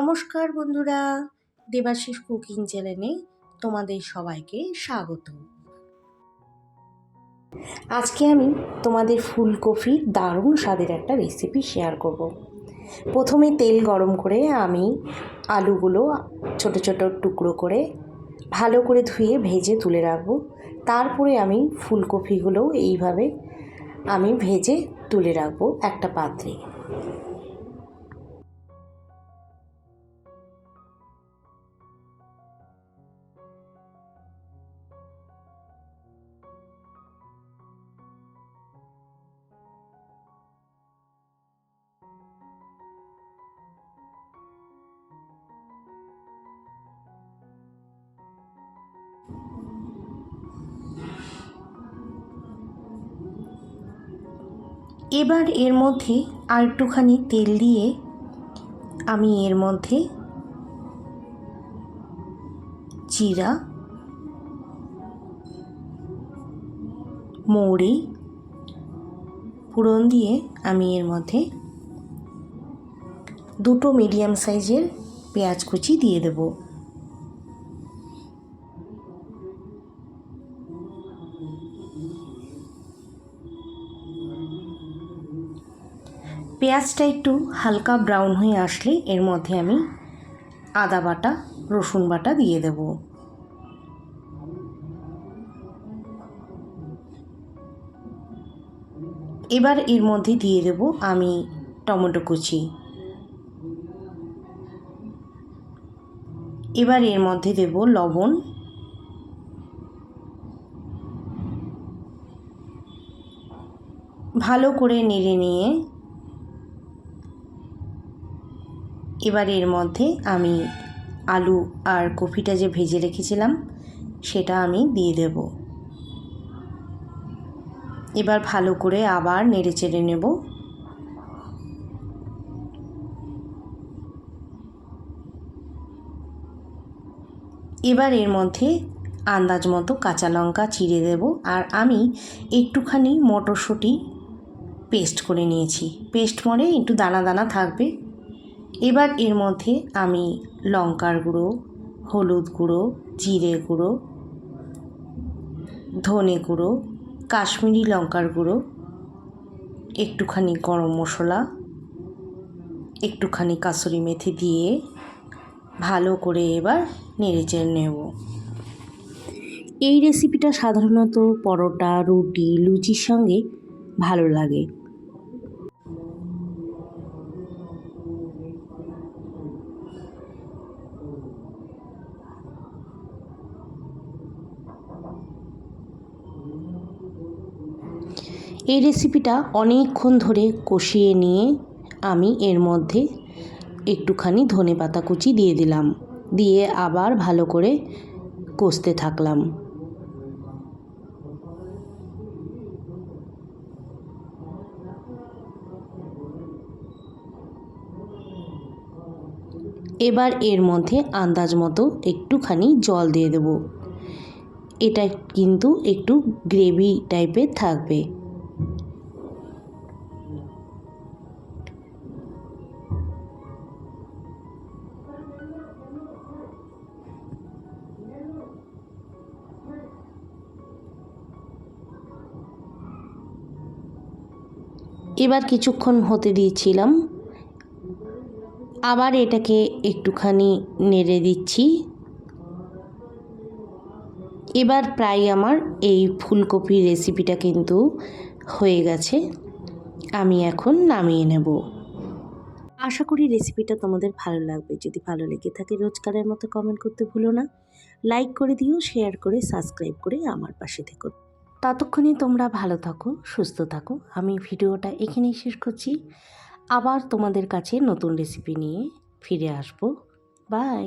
নমস্কার বন্ধুরা, দেবাশিস কুকিং চ্যানেলে তোমাদের সবাইকে স্বাগত। আজকে আমি তোমাদের ফুলকপির দারুণ স্বাদের একটা রেসিপি শেয়ার করব। প্রথমে তেল গরম করে আমি আলুগুলো ছোট ছোট টুকরো করে ভালো করে ধুয়ে ভেজে তুলে রাখব। তারপরে আমি ফুলকপিগুলো এইভাবে আমি ভেজে তুলে রাখব একটা পাত্রে। এবার এর মধ্যে আর একটুখানি তেল দিয়ে আমি এর মধ্যে জিরা, মৌরি পুরন দিয়ে আমি এর মধ্যে দুটো মিডিয়াম সাইজের পেঁয়াজ কুচি দিয়ে দেবো। পেঁয়াজটা একটু হালকা ব্রাউন হয়ে আসলে এর মধ্যে আমি আদা বাটা, রসুন বাটা দিয়ে দেব। এবার এর মধ্যে দিয়ে দেব আমি টমেটো কুচি। এবার এর মধ্যে দেব লবণ। ভালো করে নেড়ে নিয়ে এবার এর মধ্যে আমি আলু আর কপিটা যে ভেজে রেখেছিলাম, সেটা আমি দিয়ে দেব। এবার ভালো করে আবার নেড়ে চেড়ে নেব। এবার এর মধ্যে আন্দাজ মতো কাঁচা লঙ্কা চিড়ে দেব আর আমি একটুখানি মটরশুঁটি পেস্ট করে নিয়েছি। পেস্ট মনে একটু দানা দানা থাকবে। এবার এর মধ্যে আমি লঙ্কার গুঁড়ো, হলুদ গুঁড়ো, জিরে গুঁড়ো, ধনে গুঁড়ো, কাশ্মীরি লঙ্কার গুঁড়ো, একটুখানি গরম মশলা, একটুখানি কাসুরি মেথি দিয়ে ভালো করে এবার নেড়েচেড়ে নেব। এই রেসিপিটা সাধারণত পরোটা, রুটি, লুচির সঙ্গে ভালো লাগে। এই রেসিপিটা অনেকক্ষণ ধরে কষিয়ে নিয়ে আমি এর মধ্যে একটুখানি ধনে পাতা কুচি দিয়ে দিলাম। দিয়ে আবার ভালো করে কষতে থাকলাম। এবার এর মধ্যে আন্দাজ মতো একটুখানি জল দিয়ে দেব। এটা কিন্তু একটু গ্রেভি টাইপের থাকবে। এবার কিছুক্ষণ হতে দিয়েছিলাম। আবার এটাকে একটুখানি নেড়ে দিচ্ছি। এবার প্রায় আমার এই ফুলকপির রেসিপিটা কিন্তু হয়ে গেছে। আমি এখন নামিয়ে নেব। আশা করি রেসিপিটা তোমাদের ভালো লাগবে। যদি ভালো লেগে থাকে রোজকারের মতো কমেন্ট করতে ভুলো না। লাইক করে দিও শেয়ার করে সাবস্ক্রাইব করে আমার পাশে থেকো। ততক্ষণে তোমরা ভালো থাকো, সুস্থ থাকো। আমি ভিডিওটা এখানেই শেষ করছি। আবার তোমাদের কাছে নতুন রেসিপি নিয়ে ফিরে আসব। বাই